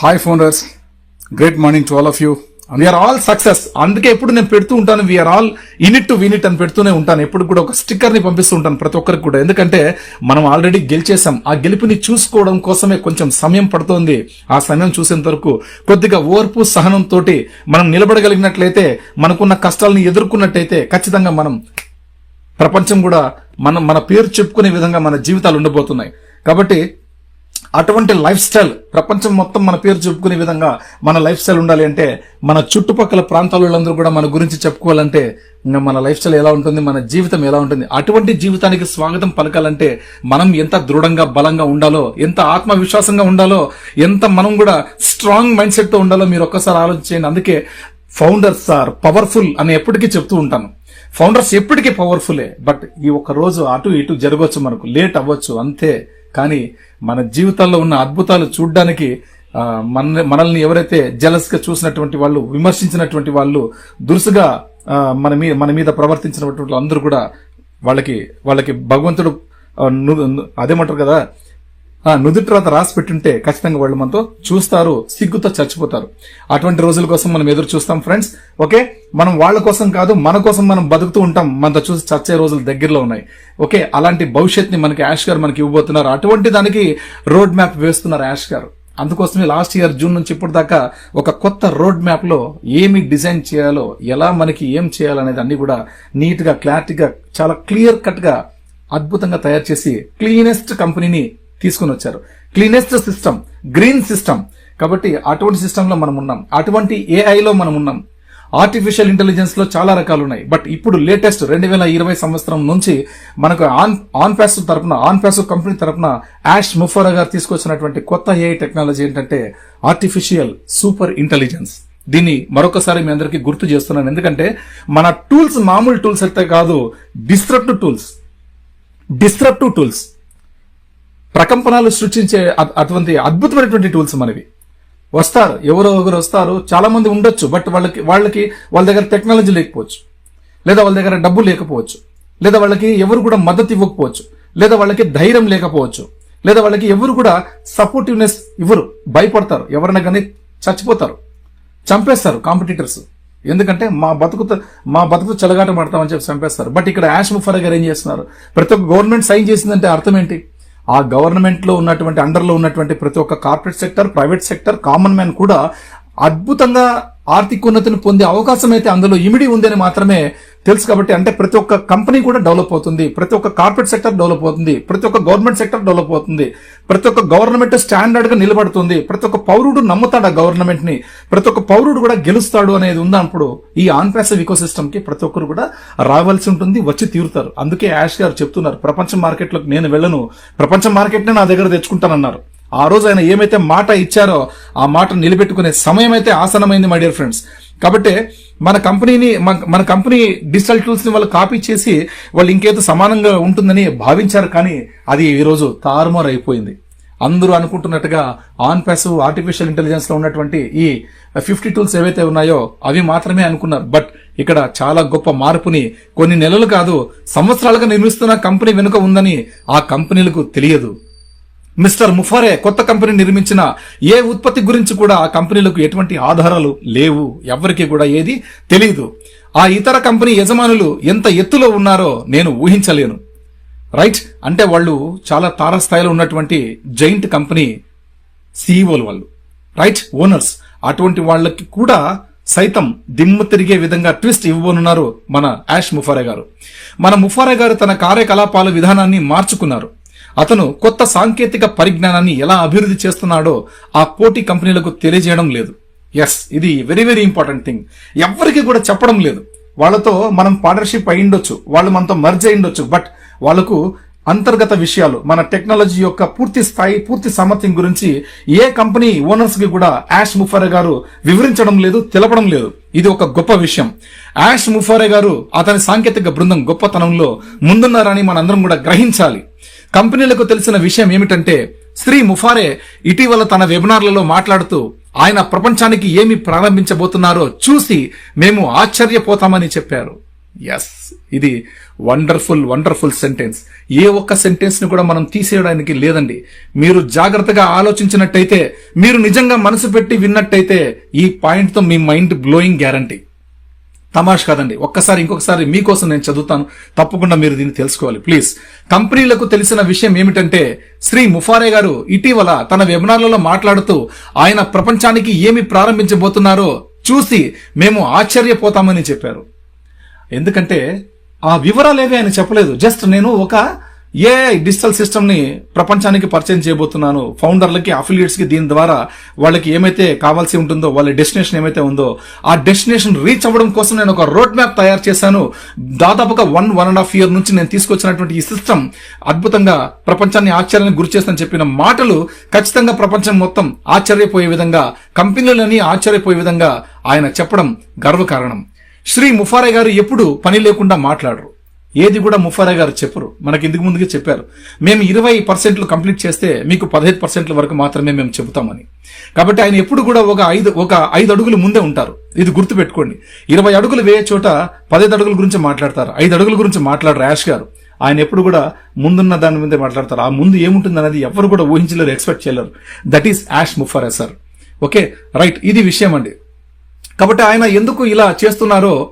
Hi ఫోనర్స్ great morning to all of you we are all success అందుకే ఎప్పుడు నేను పెడుతూ ఉంటాను we are all in it to win it అని పెడుతూనే ఉంటాను. ఎప్పుడు కూడా ఒక స్టిక్కర్ని పంపిస్తూ ఉంటాను ప్రతి ఒక్కరికి కూడా. ఎందుకంటే మనం ఆల్రెడీ గెలిచేసాం ఆ గెలుపుని చూసుకోవడం కోసమే కొంచెం సమయం పడుతోంది. ఆ సమయం చూసేంత వరకు కొద్దిగా ఓర్పు సహనంతో మనం నిలబడగలిగినట్లయితే మనకున్న కష్టాలను ఎదుర్కొన్నట్టయితే ఖచ్చితంగా మనం ప్రపంచం కూడా మనం మన పేరు చెప్పుకునే విధంగా మన జీవితాలు ఉండబోతున్నాయి. కాబట్టి అటువంటి లైఫ్ స్టైల్ ప్రపంచం మొత్తం మన పేరు చెప్పుకునే విధంగా మన లైఫ్ స్టైల్ ఉండాలి అంటే మన చుట్టుపక్కల ప్రాంతాల వాళ్ళందరూ కూడా మన గురించి చెప్పుకోవాలంటే మన లైఫ్ స్టైల్ ఎలా ఉంటుంది మన జీవితం ఎలా ఉంటుంది అటువంటి జీవితానికి స్వాగతం పలకాలంటే మనం ఎంత దృఢంగా బలంగా ఉండాలో ఎంత ఆత్మవిశ్వాసంగా ఉండాలో ఎంత మనం కూడా స్ట్రాంగ్ మైండ్ సెట్తో ఉండాలో మీరు ఒక్కసారి ఆలోచించండి. అందుకే ఫౌండర్స్ ఆర్ పవర్ఫుల్ అని ఎప్పటికీ చెప్తూ ఉంటాను. ఫౌండర్స్ ఎప్పటికీ పవర్ఫులే బట్ ఈ ఒక్క రోజు అటు ఇటు జరగవచ్చు మనకు లేట్ అవ్వచ్చు అంతే. కానీ మన జీవితాల్లో ఉన్న అద్భుతాలు చూడడానికి మన మనల్ని ఎవరైతే జలస్గా చూసినటువంటి వాళ్ళు విమర్శించినటువంటి వాళ్ళు దురుసుగా మన మీద మన మీద ప్రవర్తించినటువంటి అందరూ కూడా వాళ్ళకి వాళ్ళకి భగవంతుడు అదేమంటారు కదా ఆ నుదుటి రాత రాసి పెట్టుంటే ఖచ్చితంగా వాళ్ళు మనతో చూస్తారు సిగ్గుతో చచ్చిపోతారు. అటువంటి రోజుల కోసం మనం ఎదురు చూస్తాం ఫ్రెండ్స్. ఓకే? మనం వాళ్ళ కోసం కాదు మన కోసం మనం బతుకుతూ ఉంటాం. మనతో చూసి చచ్చే రోజులు దగ్గరలో ఉన్నాయి. ఓకే? అలాంటి భవిష్యత్ని మనకి యాష్ గారు మనకి ఇవ్వబోతున్నారు. అటువంటి దానికి రోడ్ మ్యాప్ వేస్తున్నారు యాష్ గారు. అందుకోసమే లాస్ట్ ఇయర్ జూన్ నుంచి ఇప్పుడు దాకా ఒక కొత్త రోడ్ మ్యాప్లో ఏమి డిజైన్ చేయాలో ఎలా మనకి ఏం చేయాలనేది అన్ని కూడా నీట్గా క్లారిటీగా చాలా క్లియర్ కట్గా అద్భుతంగా తయారు చేసి క్లీనెస్ట్ కంపెనీని తీసుకుని వచ్చారు. Cleanest system green system. కాబట్టి అటువంటి సిస్టమ్లో మనం ఉన్నాం. అటువంటి ఏఐలో మనం ఉన్నాం. ఆర్టిఫిషియల్ ఇంటెలిజెన్స్లో చాలా రకాలు ఉన్నాయి బట్ ఇప్పుడు లేటెస్ట్ రెండు వేల ఇరవై సంవత్సరం నుంచి మనకు ఆన్ ఆన్ ప్యాస్ తరపున ఆన్ కంపెనీ తరపున యాష్ ముఫరా గారు తీసుకొచ్చినటువంటి కొత్త ఏఐ టెక్నాలజీ ఏంటంటే ఆర్టిఫిషియల్ సూపర్ ఇంటెలిజెన్స్ దీన్ని మరొకసారి మీ అందరికీ గుర్తు చేస్తున్నాను. ఎందుకంటే మన టూల్స్ మామూలు టూల్స్ అయితే కాదు డిస్ట్రప్టివ్ టూల్స్ డిస్ట్రప్టివ్ టూల్స్ ప్రకంపనలు సృష్టించే అటువంటి అద్భుతమైనటువంటి టూల్స్ మనవి. వస్తారు ఎవరో ఒకరు వస్తారు చాలా మంది ఉండొచ్చు బట్ వాళ్ళకి వాళ్ళకి వాళ్ళ దగ్గర టెక్నాలజీ లేకపోవచ్చు. లేదా వాళ్ళ దగ్గర డబ్బు లేకపోవచ్చు. లేదా వాళ్ళకి ఎవరు కూడా మద్దతు ఇవ్వకపోవచ్చు. లేదా వాళ్ళకి ధైర్యం లేకపోవచ్చు. లేదా వాళ్ళకి ఎవరు కూడా సపోర్టివ్నెస్ ఇవ్వరు భయపడతారు ఎవరైనా కానీ చచ్చిపోతారు. చంపేస్తారు కాంపిటీటర్స్ ఎందుకంటే మా బతుకుతో మా బతుకు చెలగాట పడతామని చెప్పి చంపేస్తారు. బట్ ఇక్కడ యాష్ ముఫరా గారు ఏం చేస్తున్నారు? ప్రతి ఒక్క గవర్నమెంట్ సైన్ చేసిందంటే అర్థం ఏంటి? ఆ గవర్నమెంట్లో ఉన్నటువంటి అండర్లో ఉన్నటువంటి ప్రతి ఒక్క corporate sector private sector common man కూడా అద్భుతంగా ఆర్థిక పొందే అవకాశం అయితే అందులో ఇమిడి ఉందని మాత్రమే తెలుసు కాబట్టి అంటే ప్రతి ఒక్క కంపెనీ కూడా డెవలప్ అవుతుంది. ప్రతి ఒక్క కార్పొరేట్ సెక్టర్ డెవలప్ అవుతుంది. ప్రతి ఒక్క గవర్నమెంట్ సెక్టర్ డెవలప్ అవుతుంది. ప్రతి ఒక్క గవర్నమెంట్ స్టాండర్డ్గా నిలబడుతుంది. ప్రతి ఒక్క పౌరుడు నమ్ముతాడు ఆ గవర్నమెంట్ని. ప్రతి ఒక్క పౌరుడు కూడా గెలుస్తాడు అనేది ఉందన్నప్పుడు ఈ ఆన్ ప్యాసివ్ ఇకో సిస్టమ్కి ప్రతి ఒక్కరు కూడా రావాల్సి ఉంటుంది వచ్చి తీరుతారు. అందుకే యాష్ గారు చెప్తున్నారు ప్రపంచ మార్కెట్లోకి నేను వెళ్ళను. ప్రపంచ మార్కెట్ నా దగ్గర తెచ్చుకుంటానన్నారు. ఆ రోజు ఆయన ఏమైతే మాట ఇచ్చారో ఆ మాట నిలబెట్టుకునే సమయం అయితే ఆసనమైంది మై డియర్ ఫ్రెండ్స్ కాబట్టి మన కంపెనీని మన- కంపెనీ డిజిటల్ టూల్స్ని వాళ్ళు కాపీ చేసి వాళ్ళు ఇంకేదో సమానంగా ఉంటుందని భావించారు కానీ అది ఈరోజు తారుమారు అయిపోయింది. అందరూ అనుకుంటున్నట్టుగా ఆన్ ప్యాసివ్ ఆర్టిఫిషియల్ ఇంటెలిజెన్స్లో ఉన్నటువంటి ఈ ఫిఫ్టీ టూల్స్ ఏవైతే ఉన్నాయో అవి మాత్రమే అనుకున్నారు. బట్ ఇక్కడ చాలా గొప్ప మార్పుని కొన్ని నెలలు కాదు సంవత్సరాలుగా నిర్మిస్తున్న కంపెనీ వెనుక ఉందని ఆ కంపెనీలకు తెలియదు. మిస్టర్ ముఫారే కొత్త కంపెనీ నిర్మించిన ఏ ఉత్పత్తి గురించి కూడా ఆ కంపెనీలకు ఎటువంటి ఆధారాలు లేవు? ఎవరికి కూడా ఏది తెలియదు ఆ ఇతర కంపెనీ యజమానులు ఎంత ఎత్తులో ఉన్నారో నేను ఊహించలేను. రైట్? అంటే వాళ్ళు చాలా తారస్థాయిలో ఉన్నటువంటి జైంట్ కంపెనీ సీఈఓలు వాళ్ళు. రైట్? ఓనర్స్. అటువంటి వాళ్ళకి కూడా సైతం దిమ్ము తిరిగే విధంగా ట్విస్ట్ ఇవ్వనున్నారు మన యాష్ ముఫారే గారు. మన ముఫారే గారు తన కార్యకలాపాల విధానాన్ని మార్చుకున్నారు. అతను కొత్త సాంకేతిక పరిజ్ఞానాన్ని ఎలా అభివృద్ధి చేస్తున్నాడో ఆ పోటీ కంపెనీలకు తెలియజేయడం లేదు. ఎస్ ఇది వెరీ వెరీ ఇంపార్టెంట్ థింగ్ ఎవరికి కూడా చెప్పడం లేదు. వాళ్ళతో మనం పార్ట్నర్షిప్ అయి ఉండొచ్చు వాళ్ళు మనతో మర్జ్ అయి ఉండొచ్చు బట్ వాళ్ళకు అంతర్గత విషయాలు మన టెక్నాలజీ యొక్క పూర్తి స్థాయి పూర్తి సామర్థ్యం గురించి ఏ కంపెనీ ఓనర్స్కి కూడా యాష్ ముఫారే గారు వివరించడం లేదు తెలపడం లేదు. ఇది ఒక గొప్ప విషయం. యాష్ ముఫారే గారు అతని సాంకేతిక బృందం గొప్పతనంలో ముందున్నారని మనందరం కూడా గ్రహించాలి. కంపెనీలకు తెలిసిన విషయం ఏమిటంటే శ్రీ ముఫారే ఇటీవల తన వెబినార్లలో మాట్లాడుతూ ఆయన ప్రపంచానికి ఏమి ప్రారంభించబోతున్నారో చూసి మేము ఆశ్చర్యపోతామని చెప్పారు. ఎస్ ఇది వండర్ఫుల్ వండర్ఫుల్ సెంటెన్స్ ఏ ఒక్క సెంటెన్స్ని కూడా మనం తీసేయడానికి లేదండి. మీరు జాగ్రత్తగా ఆలోచించినట్టయితే మీరు నిజంగా మనసు పెట్టి విన్నట్టయితే ఈ పాయింట్తో మీ మైండ్ బ్లోయింగ్ గ్యారంటీ తమాష్ కాదండి. ఒక్కసారి ఇంకొకసారి మీకోసం నేను చదువుతాను. తప్పకుండా మీరు దీన్ని తెలుసుకోవాలి. ప్లీజ్. కంపెనీలకు తెలిసిన విషయం ఏమిటంటే శ్రీ ముఫారే గారు ఇటీవల తన వెబినార్లలో మాట్లాడుతూ ఆయన ప్రపంచానికి ఏమి ప్రారంభించబోతున్నారో చూసి మేము ఆశ్చర్యపోతామని చెప్పారు. ఎందుకంటే ఆ వివరాలు ఏవి ఆయన చెప్పలేదు. జస్ట్ నేను ఒక ఏఐ డిజిటల్ సిస్టమ్ని ప్రపంచానికి పరిచయం చేయబోతున్నాను. ఫౌండర్లకి అఫిలియేట్స్కి దీని ద్వారా వాళ్ళకి ఏమైతే కావాల్సి ఉంటుందో వాళ్ళ డెస్టినేషన్ ఏమైతే ఉందో ఆ డెస్టినేషన్ రీచ్ అవ్వడం కోసం నేను ఒక రోడ్ మ్యాప్ తయారు చేశాను. దాదాపుగా one one and half year నుంచి నేను తీసుకొచ్చినటువంటి ఈ సిస్టమ్ అద్భుతంగా ప్రపంచాన్ని ఆశ్చర్యానికి గురి చేస్తానని చెప్పిన మాటలు ఖచ్చితంగా ప్రపంచం మొత్తం ఆశ్చర్యపోయే విధంగా కంపెనీలని ఆశ్చర్యపోయే విధంగా ఆయన చెప్పడం గర్వకారణం. శ్రీ ముఫారే గారు ఎప్పుడు పని లేకుండా మాట్లాడరు. ఏది కూడా ముఫారా గారు చెప్పరు. మనకి ఇందుకు ముందుగా చెప్పారు. మేము ఇరవై పర్సెంట్లు కంప్లీట్ చేస్తే మీకు పదహైదు పర్సెంట్ల వరకు మాత్రమే మేము చెబుతామని. కాబట్టి ఆయన ఎప్పుడు కూడా ఒక ఐదు ఒక ఐదు అడుగులు ముందే ఉంటారు. ఇది గుర్తుపెట్టుకోండి. ఇరవై అడుగులు వేయే చోట పదహైదు అడుగుల గురించి మాట్లాడతారు. ఐదు అడుగుల గురించి మాట్లాడరు యాష్ గారు. ఆయన ఎప్పుడు కూడా ముందున్న దాని మీద మాట్లాడతారు. ఆ ముందు ఏముంటుంది అనేది ఎవరు కూడా ఊహించలేరు ఎక్స్పెక్ట్ చేయలేరు. దట్ ఈస్ యాష్ ముఫారా సార్ ఓకే రైట్ ఇది విషయం అండి. కాబట్టి ఆయన ఎందుకు ఇలా చేస్తున్నారో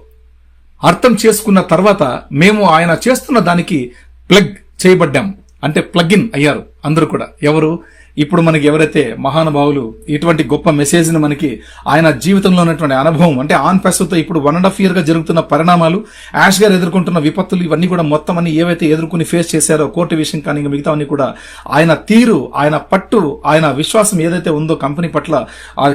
అర్థం చేసుకున్న తర్వాత మేము ఆయన చేస్తున్న దానికి ప్లగ్ చేయబడ్డాం. అంటే ప్లగ్ ఇన్ అయ్యారు అందరూ కూడా. ఎవరు? ఇప్పుడు మనకి ఎవరైతే మహానుభావులు ఇటువంటి గొప్ప మెసేజ్ని మనకి ఆయన జీవితంలో ఉన్నటువంటి అనుభవం అంటే ఆన్ ప్రస్తుతం ఇప్పుడు వన్ అండ్ హాఫ్ ఇయర్గా జరుగుతున్న పరిణామాలు యాష్ గారు ఎదుర్కొంటున్న విపత్తులు ఇవన్నీ కూడా మొత్తం అన్ని ఏవైతే ఎదుర్కొని ఫేస్ చేశారో కోర్టు విషయం కానీ మిగతా మిగతావన్నీ కూడా ఆయన తీరు ఆయన పట్టు ఆయన విశ్వాసం ఏదైతే ఉందో కంపెనీ పట్ల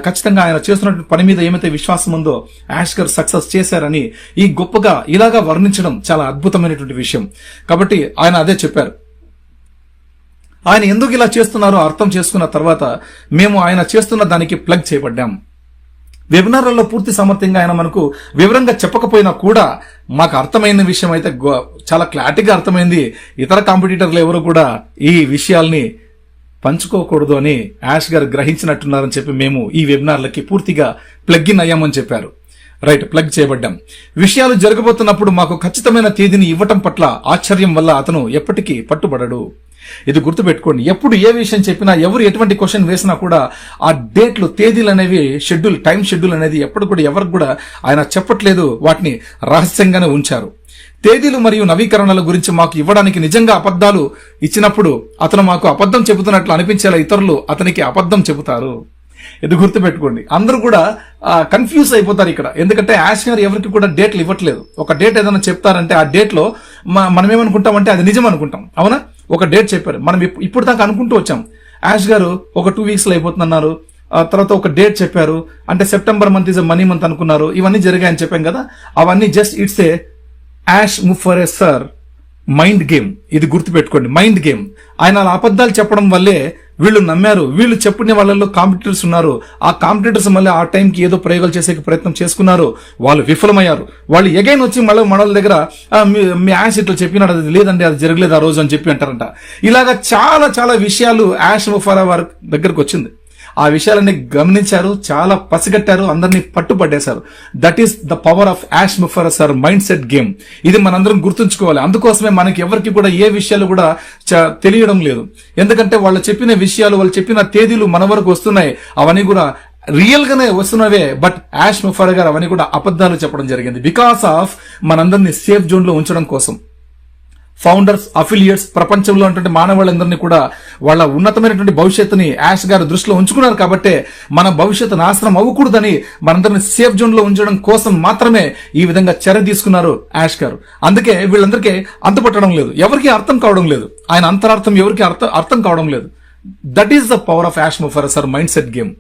ఖచ్చితంగా ఆయన చేస్తున్నటువంటి పని మీద ఏమైతే విశ్వాసం ఉందో యాష్ గారు సక్సెస్ చేశారని ఈ గొప్పగా ఇలాగా వర్ణించడం చాలా అద్భుతమైనటువంటి విషయం. కాబట్టి ఆయన అదే చెప్పారు. ఆయన ఎందుకు ఇలా చేస్తున్నారో అర్థం చేసుకున్న తర్వాత మేము ఆయన చేస్తున్న దానికి ప్లగ్ చేయబడ్డాం. వెబినార్లలో పూర్తి సమర్థంగా ఆయన మనకు వివరంగా చెప్పకపోయినా కూడా మాకు అర్థమైన విషయం అయితే గో- చాలా క్లారిటీగా అర్థమైంది. ఇతర కాంపిటీటర్లు ఎవరు కూడా ఈ విషయాల్ని పంచుకోకూడదు అని యాష్ గారు గ్రహించినట్టున్నారని చెప్పి మేము ఈ వెబినార్లకి పూర్తిగా ప్లగ్ ఇన్ అయ్యామని చెప్పారు. రైట్ ప్లగ్ చేయబడ్డాం. విషయాలు జరగబోతున్నప్పుడు మాకు ఖచ్చితమైన తేదీని ఇవ్వటం పట్ల ఆశ్చర్యం వల్ల అతను ఎప్పటికీ పట్టుబడడు. ఇది గుర్తుపెట్టుకోండి. ఎప్పుడు ఏ విషయం చెప్పినా ఎవరు ఎటువంటి క్వశ్చన్ వేసినా కూడా ఆ డేట్లు తేదీలు అనేవి షెడ్యూల్ టైం షెడ్యూల్ అనేది ఎప్పుడు కూడా ఎవరికి కూడా ఆయన చెప్పట్లేదు. వాటిని రహస్యంగానే ఉంచారు. తేదీలు మరియు నవీకరణల గురించి మాకు ఇవ్వడానికి నిజంగా అబద్ధాలు ఇచ్చినప్పుడు అతను మాకు అబద్ధం చెబుతున్నట్లు అనిపించేలా ఇతరులు అతనికి అబద్ధం చెబుతారు. ఇది గుర్తుపెట్టుకోండి. అందరూ కూడా కన్ఫ్యూజ్ అయిపోతారు ఇక్కడ. ఎందుకంటే యాష్ ఎవరికి కూడా డేట్లు ఇవ్వట్లేదు. ఒక డేట్ ఏదైనా చెప్తారంటే ఆ డేట్లో మనం ఏమనుకుంటాం మనం ఏమనుకుంటామంటే అది నిజం అనుకుంటాం. అవునా? ఒక డేట్ చెప్పారు. మనం ఇప్పుడు దాకా అనుకుంటూ వచ్చాం. యాష్ గారు ఒక టూ వీక్స్లో అయిపోతుందన్నారు. ఆ తర్వాత ఒక డేట్ చెప్పారు. అంటే September month is money month అనుకున్నారు. ఇవన్నీ జరిగాయని చెప్పాం కదా. అవన్నీ జస్ట్ ఇట్స్ ఏ యాష్ ముఫరే సార్ మైండ్ గేమ్ ఇది గుర్తుపెట్టుకోండి. మైండ్ గేమ్ ఆయన అలా అబద్ధాలు చెప్పడం వల్లే వీళ్ళు నమ్మారు. వీళ్ళు చెప్పిన వాళ్ళలో కాంపిటేటర్స్ ఉన్నారు. ఆ కాంపిటీటర్స్ మళ్ళీ ఆ టైంకి ఏదో ప్రయోగాలు చేసే ప్రయత్నం చేసుకున్నారు. వాళ్ళు విఫలమయ్యారు. వాళ్ళు ఎగైన్ వచ్చి మళ్ళీ మన వాళ్ళ దగ్గర మీ మీ యాష్ ఇట్లా చెప్పినాడు అది లేదండి అది జరగలేదు ఆ రోజు అని చెప్పి అంటారంట. ఇలాగా చాలా చాలా విషయాలు యాష్ ముఫారా వారి దగ్గరకు వచ్చింది. ఆ విషయాలన్నీ గమనించారు చాలా పసిగట్టారు అందరినీ పట్టుపట్టేశారు that is the power of ash ముఫర్ సార్ మైండ్ సెట్ గేమ్ ఇది మనందరం గుర్తుంచుకోవాలి. అందుకోసమే మనకి ఎవరికి కూడా ఏ విషయాలు కూడా చ- తెలియడం లేదు. ఎందుకంటే వాళ్ళు చెప్పిన విషయాలు వాళ్ళు చెప్పిన తేదీలు మన వరకు వస్తున్నాయి. అవన్నీ కూడా రియల్ గానే వస్తున్నవే. బట్ యాష్ ముఫర్ గారు అవన్నీ కూడా అబద్ధాలు చెప్పడం జరిగింది. బికాస్ ఆఫ్ మనందరినీ సేఫ్ జోన్లో ఉంచడం కోసం. ఫౌండర్స్ అఫిలియేట్స్ ప్రపంచంలో ఉన్నటువంటి మానవాళ్ళందరినీ కూడా వాళ్ళ ఉన్నతమైనటువంటి భవిష్యత్తుని యాష్ గారు దృష్టిలో ఉంచుకున్నారు కాబట్టే మన భవిష్యత్తు నాశనం అవ్వకూడదని మనందరిని సేఫ్ జోన్లో ఉంచడం కోసం మాత్రమే ఈ విధంగా చర్య తీసుకున్నారు యాష్ గారు. అందుకే వీళ్ళందరికీ అంతుపట్టడం లేదు. ఎవరికి అర్థం కావడం లేదు. ఆయన అంతరార్థం ఎవరికి అర్థం అర్థం కావడం లేదు. That is the power of ash మోఫర్ సర్ మైండ్ సెట్ గేమ్.